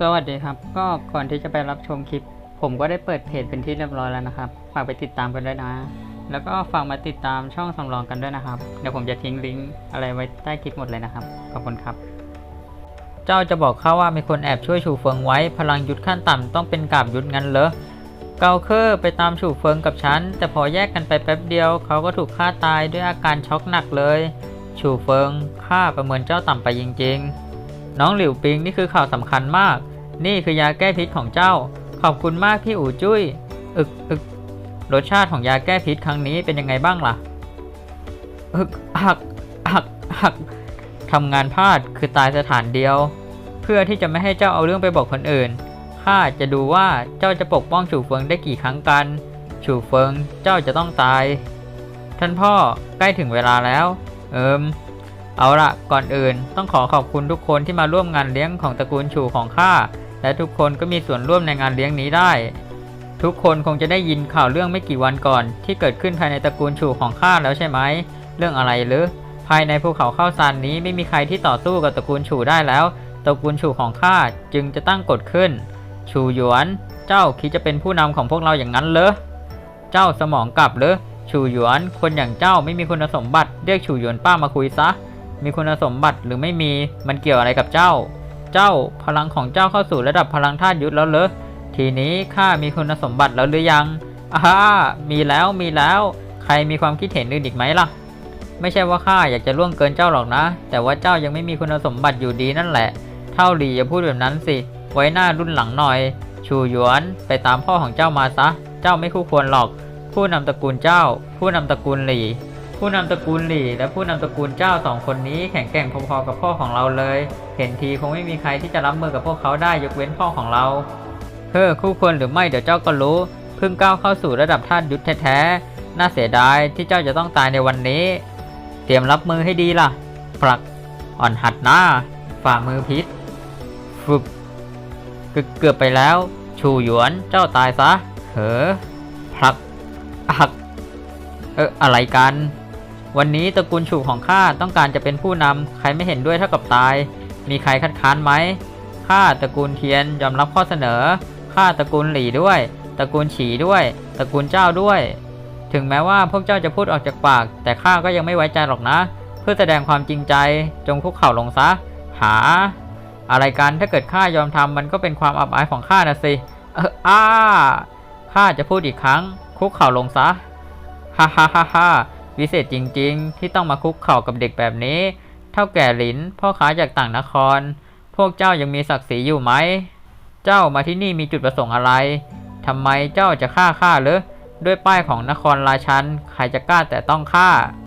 สวัสดีครับ ก็ก่อนที่จะไปรับชมคลิป ผมก็ได้เปิดเพจเป็นที่เรียบร้อยแล้วนะครับ ฝากไปติดตามกันด้วยนะ แล้วก็ฝากมาติดตามช่องสำรองกันด้วยนะครับ เดี๋ยวผมจะทิ้งลิงก์อะไรไว้ใต้คลิปหมดเลยนะครับ ขอบคุณครับ เจ้าจะบอกข้าว่ามีคนแอบช่วยฉูเฟิงไว้ พลังยุทธขั้นต่ำต้องเป็นกาบยุทธงั้นเหรอ เกาเคอร์ไปตามฉูเฟิงกับฉัน แต่พอแยกกันไปแป๊บเดียว เขาก็ถูกฆ่าตายด้วยอาการช็อกหนักเลยฉูเฟิงข้าประเมินเจ้าต่ำไปจริง ๆ น้องหลิวปิงนี่คือข่าวสำคัญมาก นี่คือยาแก้พิษของเจ้า ขอบคุณมากพี่อู่จุ้ย อึกอึกรสชาติของยาแก้พิษครั้งนี้เป็นยังไงบ้างล่ะ อึกหักหักหักทำงานพลาดคือตายสถานเดียว เพื่อที่จะไม่ให้เจ้าเอาเรื่องไปบอกคนอื่น ข้าจะดูว่าเจ้าจะปกป้องฉูเฟิงได้กี่ครั้งกัน ฉูเฟิงเจ้าจะต้องตาย ท่านพ่อใกล้ถึงเวลาแล้ว เอิม เอาละก่อนอื่นต้องขอขอบคุณทุกคนที่มาร่วมงานเลี้ยงของตระกูลฉูของข้าและทุกคนก็มีส่วนร่วมในงานเลี้ยงนี้ได้ ทุกคนคงจะได้ยินข่าวเรื่องไม่กี่วันก่อน ที่เกิดขึ้นภายในตระกูลฉูของข้าแล้วใช่ไหมเรื่องอะไรหรือภายในภูเขาข้าวสารนี้ไม่มีใครที่ต่อสู้กับตระกูลฉูได้แล้วตระกูลฉูของข้าจึงจะตั้งกฎขึ้นฉูหยวน เจ้าคิดจะเป็นผู้นำของพวกเราอย่างนั้นเหรอเจ้าสมองกลับเหรอฉูหยวน คนอย่างเจ้าไม่มีคุณสมบัติเรียกฉูหยวนป้ามาคุยซะ มีคุณสมบัติหรือไม่มีมันเกี่ยวอะไรกับเจ้า เจ้าพลังของเจ้าเข้าสู่ระดับพลังธาตุยุทธแล้วเหรอทีนี้ข้ามีคุณสมบัติแล้วหรือยังอ่ามีแล้วมีแล้ว ใครมีความคิดเห็นอื่นอีกไหมล่ะ ไม่ใช่ว่าข้าอยากจะล่วงเกินเจ้าหรอกนะ แต่ว่าเจ้ายังไม่มีคุณสมบัติอยู่ดีนั่นแหละ เท่าหลีอย่าพูดแบบนั้นสิ ไว้หน้ารุ่นหลังหน่อย ชูหยวนไปตามพ่อของเจ้ามาซะ เจ้าไม่คู่ควรหรอก ผู้นำตระกูลเจ้า ผู้นำตระกูลหลี่ ผู้นำตระกูลหลี่ และผู้นำตระกูลเจ้าสองคนนี้แข็งแกร่งพอๆกับพ่อของเราเลย เห็นทีคงไม่มีใครที่จะรับมือกับพวกเขาได้ยกเว้นพ่อของเราเฮ้อคู่ควรหรือไม่เดี๋ยวเจ้าก็รู้เพิ่งก้าวเข้าสู่ระดับธาตุยุทธแท้ๆน่าเสียดายที่เจ้าจะต้องตายในวันนี้ เตรียมรับมือให้ดีล่ะปลักอ่อนหัดหน้า ฝ่ามือพิษฟึกเกือบไปแล้ว ชูหยวนเจ้าตายซะเหอผลักอัก เอออะไรกัน วันนี้ตระกูลฉูของข้าต้องการจะเป็นผู้นำใครไม่เห็นด้วยเท่ากับตาย มีใครคัดค้านไหมข้าตระกูลเทียนยอมรับข้อเสนอข้าตระกูลหลี่ด้วย ตระกูลฉีด้วย ตระกูลเจ้าด้วย ถึงแม้ว่าพวกเจ้าจะพูดออกจากปาก แต่ข้าก็ยังไม่ไว้ใจหรอกนะ เพื่อแสดงความจริงใจจงคุกเข่าลงซะ หา อะไรกันถ้าเกิดข้ายอมทำมันก็เป็นความอับอายของข้านะสิเอออ้าข้าจะพูดอีกครั้ง คุกเข่าลงซะฮ่าฮ่าฮ่า วิเศษจริงๆ ที่ต้องมาคุกเข่ากับเด็กแบบนี้ เท่าแก่หลินพ่อค้าจากต่างนคร พวกเจ้ายังมีศักดิ์ศรีอยู่ไหม เจ้ามาที่นี่มีจุดประสงค์อะไรทำไมเจ้าจะฆ่าข้าเหรอด้วยป้ายของนครราชัน ใครจะกล้าแต่ต้องฆ่า